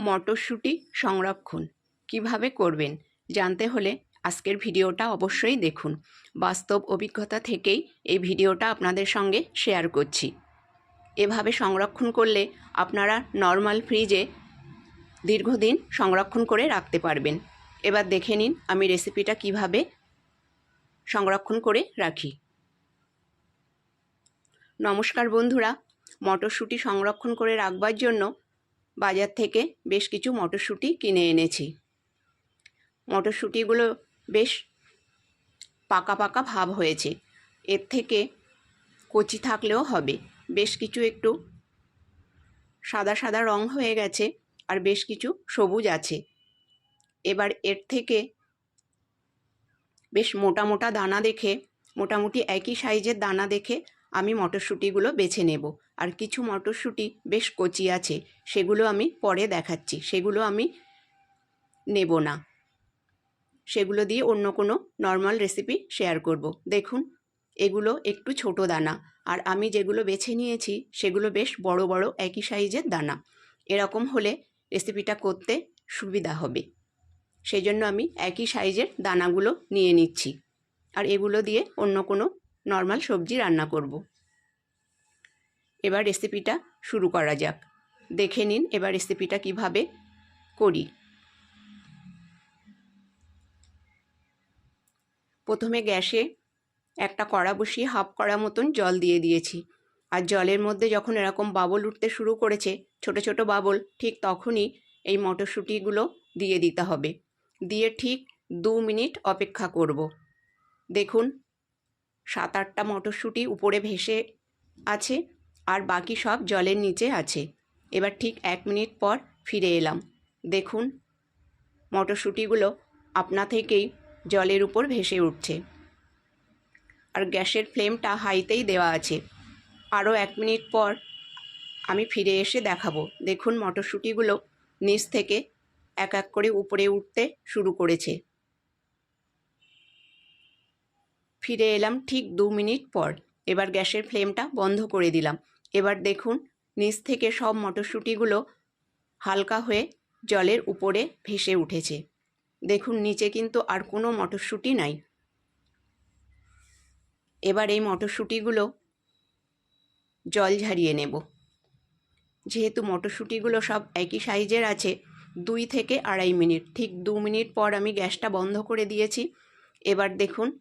মটরশুঁটি সংরক্ষণ। কীভাবে করবেন? জানতে হলে আজকের ভিডিওটা অবশ্যই দেখুন। বাস্তব অভিজ্ঞতা থেকেই এই ভিডিওটা আপনাদের সঙ্গে শেয়ার করছি। এভাবে সংরক্ষণ করলে আপনারা নর্মাল ফ্রিজে দীর্ঘদিন সংরক্ষণ করে রাখতে পারবেন। এবার দেখে নিন আমি রেসিপিটা কীভাবে সংরক্ষণ করে রাখি। নমস্কার বন্ধুরা, মটরশুঁটি সংরক্ষণ করে রাখবার জন্য বাজার থেকে বেশ কিছু মটরশুঁটি কিনে এনেছি। মটরশুঁটিগুলো বেশ পাকা পাকা ভাব হয়েছে। এর থেকে কচি থাকলেও হবে। বেশ কিছু একটু সাদা সাদা রং হয়ে গেছে আর বেশ কিছু সবুজ আছে। এবার এর থেকে বেশ মোটা মোটা দানা দেখে, মোটামুটি একই সাইজের দানা দেখে আমি মটরশুঁটিগুলো বেছে নেব। আর কিছু মটরশুঁটি বেশ কচি আছে, সেগুলো আমি পরে দেখাচ্ছি। সেগুলো আমি নেব না। সেগুলো দিয়ে অন্য কোনো নর্মাল রেসিপি শেয়ার করব। দেখুন, এগুলো একটু ছোট দানা। আর আমি যেগুলো বেছে নিয়েছি, সেগুলো বেশ বড় বড় একই সাইজের দানা। এরকম হলে রেসিপিটা করতে সুবিধা হবে। সেই জন্য আমি একই সাইজের দানাগুলো নিয়ে নিচ্ছি। আর এগুলো দিয়ে অন্য কোনো নর্মাল সবজি রান্না করব। এবার রেসিপিটা শুরু করা যাক। দেখে নিন এবার রেসিপিটা কীভাবে করি। প্রথমে গ্যাসে একটা কড়া বসিয়ে হাফ কড়া মতন জল দিয়ে দিয়েছি। আর জলের মধ্যে যখন এরকম বাবল উঠতে শুরু করেছে, ছোট ছোট বাবল, ঠিক তখনই এই মটরশুঁটিগুলো দিয়ে দিতে হবে। দিয়ে ঠিক দু মিনিট অপেক্ষা করব। দেখুন সাত আটটা মটরশুঁটি উপরে ভেসে আছে আর বাকি সব জলের নিচে আছে। এবার ঠিক এক মিনিট পর ফিরে এলাম। দেখুন, মটরশুঁটিগুলো আপনা থেকেই জলের উপর ভেসে উঠছে। আর গ্যাসের ফ্লেমটা হাইতেই দেওয়া আছে। আরও এক মিনিট পর আমি ফিরে এসে দেখাবো। দেখুন, মটরশুঁটিগুলো নিচ থেকে এক এক করে উপরে উঠতে শুরু করেছে। ফিরে এলাম ঠিক দু মিনিট পর। এবার গ্যাসের ফ্লেমটা বন্ধ করে দিলাম। এবার দেখুন, নিচ থেকে সব মটরশুঁটিগুলো হালকা হয়ে জলের উপরে ভেসে উঠেছে। দেখুন, নিচে কিন্তু আর কোনো মটরশুঁটি নাই। এবার এই মটরশুঁটিগুলো জল ঝারিয়ে নেব। যেহেতু মটরশুঁটিগুলো সব একই সাইজের আছে, দুই থেকে আড়াই মিনিট, ঠিক দু মিনিট পর আমি গ্যাসটা বন্ধ করে দিয়েছি। এবার দেখুন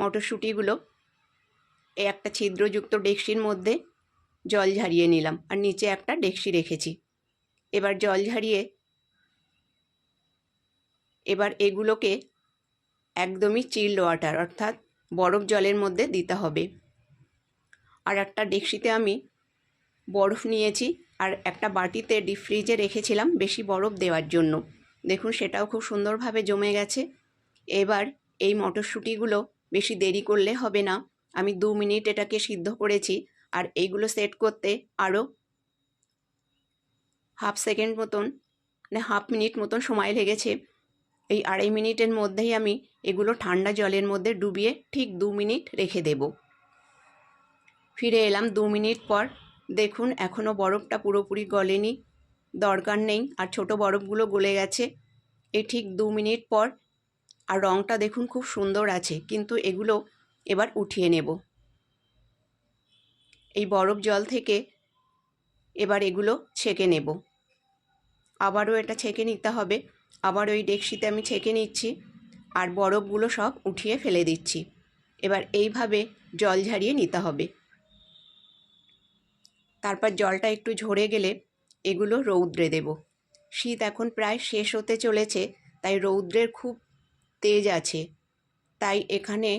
মটরশুঁটিগুলো। এই একটা ছিদ্রযুক্ত ডেকসির মধ্যে জল ঝারিয়ে নিলাম আর নিচে একটা ডেকসি রেখেছি। এবার জল ঝারিয়ে এবার এগুলোকে একদমই চিল্ড ওয়াটার অর্থাৎ বরফ জলের মধ্যে দিতে হবে। আর একটা ডেকসিতে আমি বরফ নিয়েছি আর একটা বাটিতে ডিপ ফ্রিজে রেখেছিলাম বেশি বরফ দেওয়ার জন্য। দেখুন সেটাও খুব সুন্দরভাবে জমে গেছে। এবার এই মটরশুঁটিগুলো বেশি দেরি করলে হবে না। আমি দু মিনিট এটাকে সিদ্ধ করেছি আর এইগুলো সেট করতে আরও হাফ সেকেন্ড মতন মানে হাফ মিনিট মতন সময় লেগেছে। এই আড়াই মিনিটের মধ্যেই আমি এগুলো ঠান্ডা জলের মধ্যে ডুবিয়ে ঠিক দু মিনিট রেখে দেব। ফিরে এলাম দু মিনিট পর। দেখুন এখনও বরফটা পুরোপুরি গলেনি। দরকার নেই, আর ছোট বরফগুলো গলে গেছে। এই ঠিক দু মিনিট পর আর রঙটা দেখুন খুব সুন্দর আছে, কিন্তু এগুলো এবার উঠিয়ে নেব। এই বরফ জল থেকে এবার এগুলো ছেঁকে নেব। আবারও এটা ছেঁকে নিতে হবে। আবার ওই ডেকসিতে আমি ছেঁকে নিচ্ছি আর বরফগুলো সব উঠিয়ে ফেলে দিচ্ছি। এবার এইভাবে জল ঝারিয়ে নিতে হবে। তারপর জলটা একটু ঝরে গেলে এগুলো রৌদ্রে দেব। শীত এখন প্রায় শেষ হতে চলেছে, তাই রৌদ্রের খুব তেজ আছে। তাই এখানে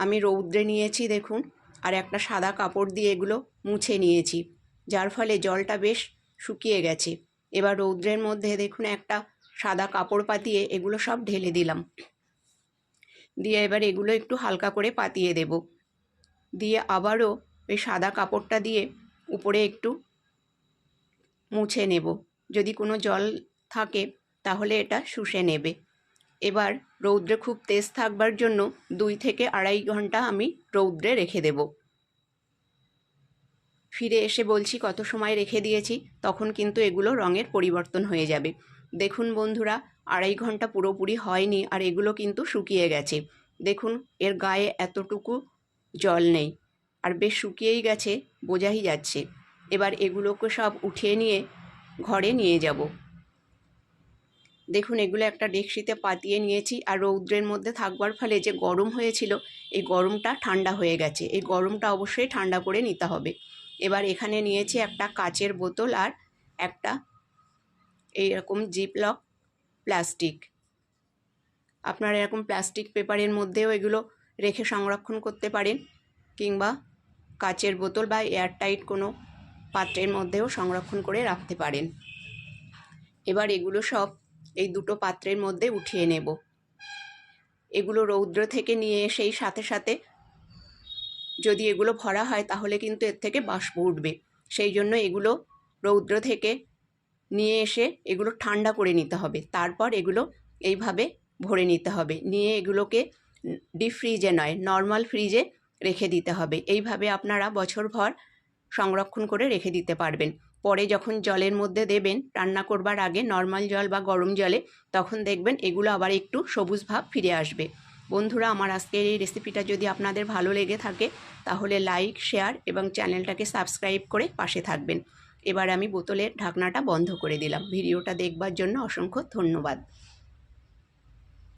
আমি রৌদ্রে নিয়েছি, দেখুন, আর একটা সাদা কাপড় দিয়ে এগুলো মুছে নিয়েছি, যার ফলে জলটা বেশ শুকিয়ে গেছে। এবার রৌদ্রের মধ্যে, দেখুন, একটা সাদা কাপড় পাতিয়ে এগুলো সব ঢেলে দিলাম। দিয়ে এবার এগুলো একটু হালকা করে পাতিয়ে দেব। দিয়ে আবারও ওই সাদা কাপড়টা দিয়ে উপরে একটু মুছে নেব। যদি কোনো জল থাকে, তাহলে এটা শুষে নেবে। এবার রৌদ্রে খুব তেজ থাকবার জন্য দুই থেকে আড়াই ঘণ্টা আমি রৌদ্রে রেখে দেব। ফিরে এসে বলছি, কত সময় রেখে দিয়েছি? তখন কিন্তু এগুলো রঙের পরিবর্তন হয়ে যাবে। দেখুন বন্ধুরা, আড়াই ঘণ্টা পুরোপুরি হয়নি আর এগুলো কিন্তু শুকিয়ে গেছে। দেখুন, এর গায়ে এতটুকু জল নেই আর বেশ শুকিয়েই গেছে, বোঝাই যাচ্ছে। এবার এগুলোকে সব উঠিয়ে নিয়ে ঘরে নিয়ে যাব। দেখুন, এগুলো একটা ডেকসিতে পাতিয়ে নিয়েছি আর রৌদ্রের মধ্যে থাকবার ফলে যে গরম হয়েছিল, এই গরমটা ঠান্ডা হয়ে গেছে। এই গরমটা অবশ্যই ঠান্ডা করে নিতে হবে। এবার এখানে নিয়েছি একটা কাচের বোতল আর একটা এইরকম জিপলক প্লাস্টিক। আপনারা এরকম প্লাস্টিক পেপারের মধ্যেও এগুলো রেখে সংরক্ষণ করতে পারেন কিংবা কাচের বোতল বা এয়ারটাইট কোনো পাত্রের মধ্যেও সংরক্ষণ করে রাখতে পারেন। এবার এগুলো সব এই দুটো পাত্রের মধ্যে উঠিয়ে নেব। এগুলো রৌদ্র থেকে নিয়ে এসেই সাথে সাথে যদি এগুলো ভরা হয় তাহলে কিন্তু এর থেকে বাষ্প উঠবে। সেই জন্য এগুলো রৌদ্র থেকে নিয়ে এসে এগুলো ঠান্ডা করে নিতে হবে। তারপর এগুলো এইভাবে ভরে নিতে হবে। নিয়ে এগুলোকে ডিপ ফ্রিজে নয়, নর্মাল ফ্রিজে রেখে দিতে হবে। এইভাবে আপনারা বছরভর সংরক্ষণ করে রেখে দিতে পারবেন। পরে যখন জলের মধ্যে দেবেন, রান্না করবার আগে নর্মাল জল বা গরম জলে তখন দেখবেন এগুলো আবার একটু সবুজ ভাব ফিরে আসবে। বন্ধুরা, আমার আজকের এই রেসিপিটা যদি আপনাদের ভালো লেগে থাকে, তাহলে লাইক শেয়ার এবং চ্যানেলটাকে সাবস্ক্রাইব করে পাশে থাকবেন। এবার আমি বোতলের ঢাকনাটা বন্ধ করে দিলাম। ভিডিওটা দেখবার জন্য অসংখ্য ধন্যবাদ।